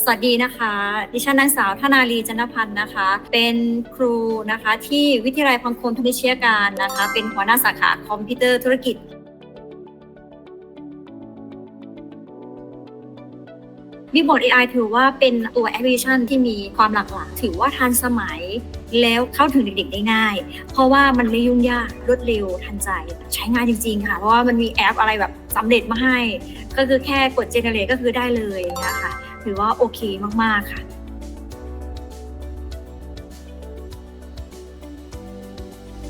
สวัสดีนะคะ ดิฉันนางสาวธนาลีจันทพันธ์นะคะ เป็นครูนะคะที่วิทยาลัยพังโคนพนิชยการนะคะ เป็นหัวหน้าสาขาคอมพิวเตอร์ธุรกิจ b i g b o a r d AI ถือว่าเป็นตัวแอปพลิเคชันที่มีความหลากหลายถือว่าทันสมัยแล้วเข้าถึงเด็กๆได้ง่าย เพราะว่ามันไม่ยุ่งยากรวดเร็วทันใจ ใช้งานจริงๆ ค่ะ เพราะว่ามันมีแอปอะไรแบบสำเร็จมาให้ ก็คือแค่กด generate ก็คือได้เลยอย่างเงี้ยค่ะ ถือว่าโอเคมาก ๆ ค่ะ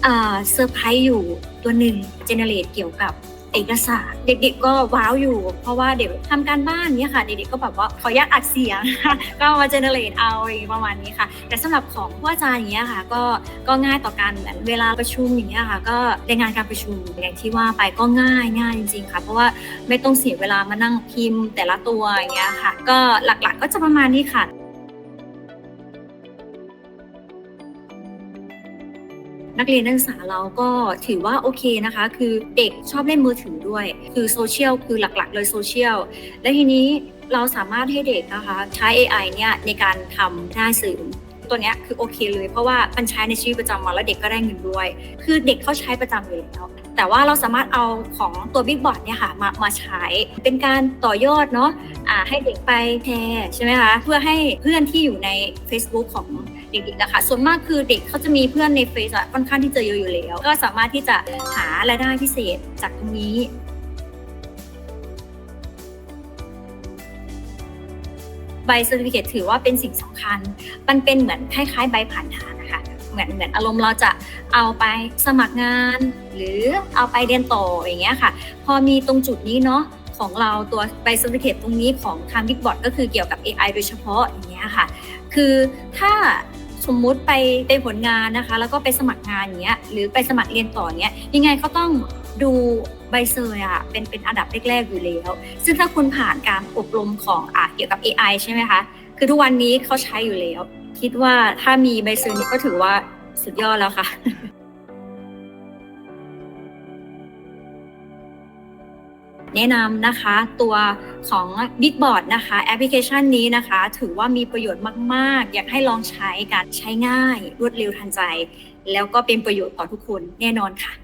อ่าเซอร์ไพรส์อยู่ตัวหนึ่งเจเนเรตเกี่ยวกับ เอกสาร เด็กๆก็ว้าวอยู่ เพราะว่าเด็กทำการบ้านเนี่ยค่ะเด็กๆก็แบบว่าขออนุญาตอัดเสียงก็เอามาเจเนเรตเอาอะไรประมาณนี้ค่ะ แต่สำหรับของผู้อาจารย์อย่างเงี้ยค่ะ ก็ก็ง่ายต่อการเหมือนเวลาประชุมอย่างเงี้ยค่ะ ก็ในงานการประชุมอย่างที่ว่าไปก็ง่ายง่ายจริงๆค่ะ เพราะว่าไม่ต้องเสียเวลามานั่งพิมพ์ แต่ละตัวอย่างเงี้ยค่ะ ก็หลักๆก็จะประมาณนี้ค่ะ นักเรียนนักศึกษาเราก็ถือว่าโอเคนะคะ คือเด็กชอบเล่นมือถือด้วย คือโซเชียลคือหลักๆ เลยโซเชียลและทีนี้เราสามารถให้เด็กนะคะใช้ AI เนี่ยในการทำหน้าสื่อตัวเนี้ยคือโอเคเลยเพราะว่ามันใช้ในชีวิตประจำวันแล้วเด็กก็ได้เงินด้วย คือเด็กเขาใช้ประจำอยู่แล้วแต่ว่าเราสามารถเอาของตัว Big b o a r d เนี่ยค่ะมามาใช้เป็นการต่อยอดเนาะอ่าให้เด็กไปแชร์ใช่ไหมคะเพื่อให้เพื่อนที่อยู่ใน Facebook ของ เด็กๆนะคะส่วนมากคือเด็กเขาจะมีเพื่อนในเฟซค่อนข้างที่จะเยอะอยู่แล้ว ก็สามารถที่จะหารายได้พิเศษจากตรงนี้ใบเซอร์ติฟิเคถือว่าเป็นสิ่งสำคัญ มันเป็นเหมือนคล้ายๆ ใบผ่านทางนะคะ เหมือนเหมือนอารมณ์เราจะเอาไปสมัครงาน หรือเอาไปเรียนต่ออย่างเงี้ยค่ะ พอมีตรงจุดนี้เนาะของเราตัวใบเซอร์ติฟิเคตรงนี้ของทาง Big b o a r d ก็คือเกี่ยวกับ AI โดยเฉพาะอย่างเงี้ยค่ะ คือถ้า สมมุติไปเป็นผลงานนะคะ แล้วก็ไปสมัครงานอย่างเงี้ยหรือไปสมัครเรียนต่อเงี้ยยังไงเขาต้องดูใบเซอร์อะเป็นเป็นอันดับแรกๆอยู่แล้ว ซึ่งถ้าคุณผ่านการอบรมของอะเกี่ยวกับ AI ใช่ไหมคะ คือทุกวันนี้เขาใช้อยู่แล้ว คิดว่าถ้ามีใบเซอร์นี้ก็ถือว่าสุดยอดแล้วค่ะ แนะนำนะคะตัวของ Big b o a r d นะคะแอปพลิเคชันนี้นะคะ ถือว่ามีประโยชน์มาก ๆ อยากให้ลองใช้การใช้ง่าย รวดเร็วทันใจ แล้วก็เป็นประโยชน์ต่อทุกคนแน่นอนค่ะ